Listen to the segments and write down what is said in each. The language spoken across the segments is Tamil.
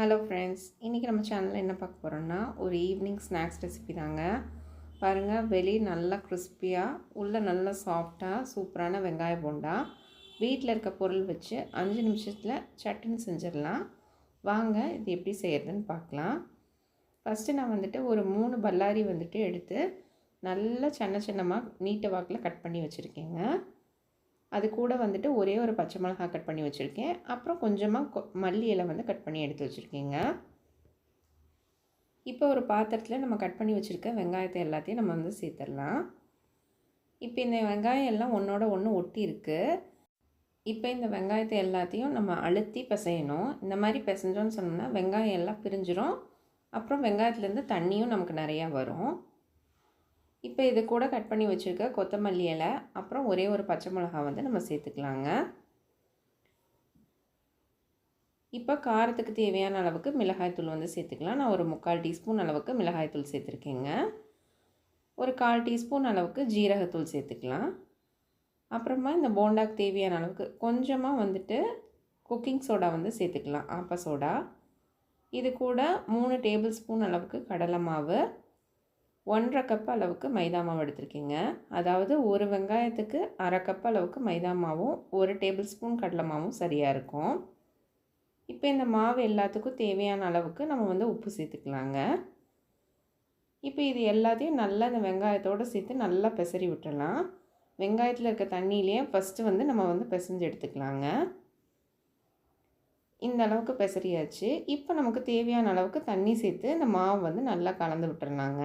ஹலோ ஃப்ரெண்ட்ஸ் இன்றைக்கி நம்ம சேனலில் என்ன பார்க்க போகிறோம்னா ஒரு ஈவினிங் ஸ்நாக்ஸ் ரெசிபி தாங்க. பாருங்கள் வெளியே நல்லா கிறிஸ்பியாக உள்ளே நல்லா சாஃப்டாக சூப்பரான வெங்காய போண்டா. வீட்டில் இருக்க பொருள் வச்சு அஞ்சு நிமிஷத்தில் சட்டுன்னு செஞ்சிடலாம். வாங்க இது எப்படி செய்கிறதுன்னு பார்க்கலாம். ஃபஸ்ட்டு நான் வந்துட்டு ஒரு மூணு பல்லாரி வந்துட்டு எடுத்து நல்லா சின்ன சின்னமாக நீட்டை வாக்கில் கட் பண்ணி வச்சுருக்கேங்க. அது கூட வந்துட்டு ஒரே ஒரு பச்சை மிளகாய் கட் பண்ணி வச்சுருக்கேன். அப்புறம் கொஞ்சமாக கொ மல்லி இலை வந்து கட் பண்ணி எடுத்து வச்சுருக்கேங்க. இப்போ ஒரு பாத்திரத்தில் நம்ம கட் பண்ணி வச்சுருக்க வெங்காயத்தை எல்லாத்தையும் நம்ம வந்து சேர்த்துடலாம். இப்போ இந்த வெங்காயம் எல்லாம் ஒன்றோட ஒன்று ஒட்டி இருக்குது இப்போ இந்த வெங்காயத்தை எல்லாத்தையும் நம்ம அழுத்தி பிசையணும். இந்த மாதிரி பிசைஞ்சோன்னு சொன்னோம்னா வெங்காயம் எல்லாம் பிரிஞ்சிரும். அப்புறம் வெங்காயத்துலேருந்து தண்ணியும் நமக்கு நிறையா வரும். இப்போ இது கூட கட் பண்ணி வச்சுருக்க கொத்தமல்லி இலை அப்புறம் ஒரே ஒரு பச்சை மிளகா வந்து நம்ம சேர்த்துக்கலாங்க. இப்போ காரத்துக்கு தேவையான அளவுக்கு மிளகாய்த்தூள் வந்து சேர்த்துக்கலாம். நான் ஒரு முக்கால் டீஸ்பூன் அளவுக்கு மிளகாய்த்தூள் சேர்த்துருக்கேங்க. ஒரு கால் டீஸ்பூன் அளவுக்கு ஜீரகத்தூள் சேர்த்துக்கலாம். அப்புறமா இந்த போண்டாக்கு தேவையான அளவுக்கு கொஞ்சமாக வந்துட்டு குக்கிங் சோடா வந்து சேர்த்துக்கலாம். ஆப்ப சோடா. இது கூட மூணு டேபிள் ஸ்பூன் அளவுக்கு கடலை மாவு ஒன்றரை கப் அளவுக்கு மைதா மாவு எடுத்திருக்கீங்க. அதாவது ஒரு வெங்காயத்துக்கு அரை கப் அளவுக்கு மைதா மாவும் ஒரு டேபிள் ஸ்பூன் கடலை மாவும் சரியாக இருக்கும். இப்போ இந்த மாவு எல்லாத்துக்கும் தேவையான அளவுக்கு நம்ம வந்து உப்பு சேர்த்துக்கலாங்க. இப்போ இது எல்லாத்தையும் நல்லா இந்த வெங்காயத்தோடு சேர்த்து நல்லா பிசறி விட்டுடலாம். வெங்காயத்தில் இருக்க தண்ணியிலேயே ஃபஸ்ட்டு வந்து நம்ம வந்து பிசைஞ்சு எடுத்துக்கலாங்க. இந்த அளவுக்கு பிசறியாச்சு. இப்போ நமக்கு தேவையான அளவுக்கு தண்ணி சேர்த்து இந்த மாவு வந்து நல்லா கலந்து விட்டுறலாங்க.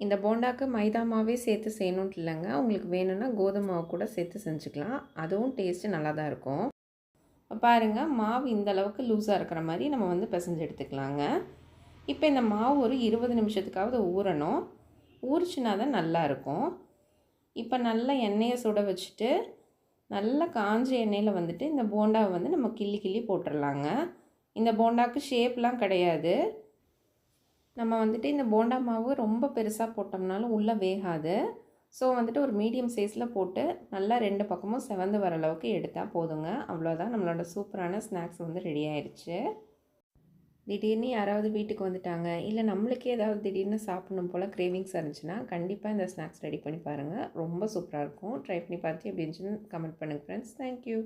இந்த போண்டாக்கு மைதா மாவே சேர்த்து செய்யணுன்ட்டு இல்லைங்க. உங்களுக்கு வேணும்னா கோதுமை மாவு கூட சேர்த்து செஞ்சுக்கலாம். அதுவும் டேஸ்ட்டு நல்லா தான் இருக்கும். பாருங்கள் மாவு இந்த அளவுக்கு லூஸாக இருக்கிற மாதிரி நம்ம வந்து பிசைஞ்சு எடுத்துக்கலாங்க. இப்போ இந்த மாவு ஒரு இருபது நிமிஷத்துக்காவது ஊறணும். ஊறிச்சுனா தான் நல்லாயிருக்கும் இப்போ நல்லா எண்ணெயை சுட வச்சுட்டு நல்லா காஞ்ச எண்ணெயில் வந்துட்டு இந்த போண்டாவை வந்து நம்ம கிள்ளி கிள்ளி போட்டுடலாங்க இந்த போண்டாவுக்கு ஷேப்லாம் கிடையாது. நம்ம வந்துட்டு இந்த போண்டா மாவு ரொம்ப பெருசாக போட்டோம்னாலும் உள்ளே வேகாது. ஸோ வந்துட்டு ஒரு மீடியம் சைஸில் போட்டு நல்லா ரெண்டு பக்கமும் செவந்து வர அளவுக்கு எடுத்தால் போதுங்க. அவ்வளோதான் நம்மளோட சூப்பரான ஸ்நாக்ஸ் வந்து ரெடி ஆயிடுச்சு திடீர்னு யாராவது வீட்டுக்கு வந்துட்டாங்க இல்லை நம்மளுக்கே ஏதாவது திடீர்னு சாப்பிடணும் போல் கிரேவிங்ஸ் இருந்துச்சுன்னா கண்டிப்பாக இந்த ஸ்நாக்ஸ் ரெடி பண்ணி பாருங்கள் ரொம்ப சூப்பராக இருக்கும். ட்ரை பண்ணி பார்த்து எப்படி இருந்துச்சுன்னு கமெண்ட் பண்ணுங்கள் ஃப்ரெண்ட்ஸ் தேங்க்யூ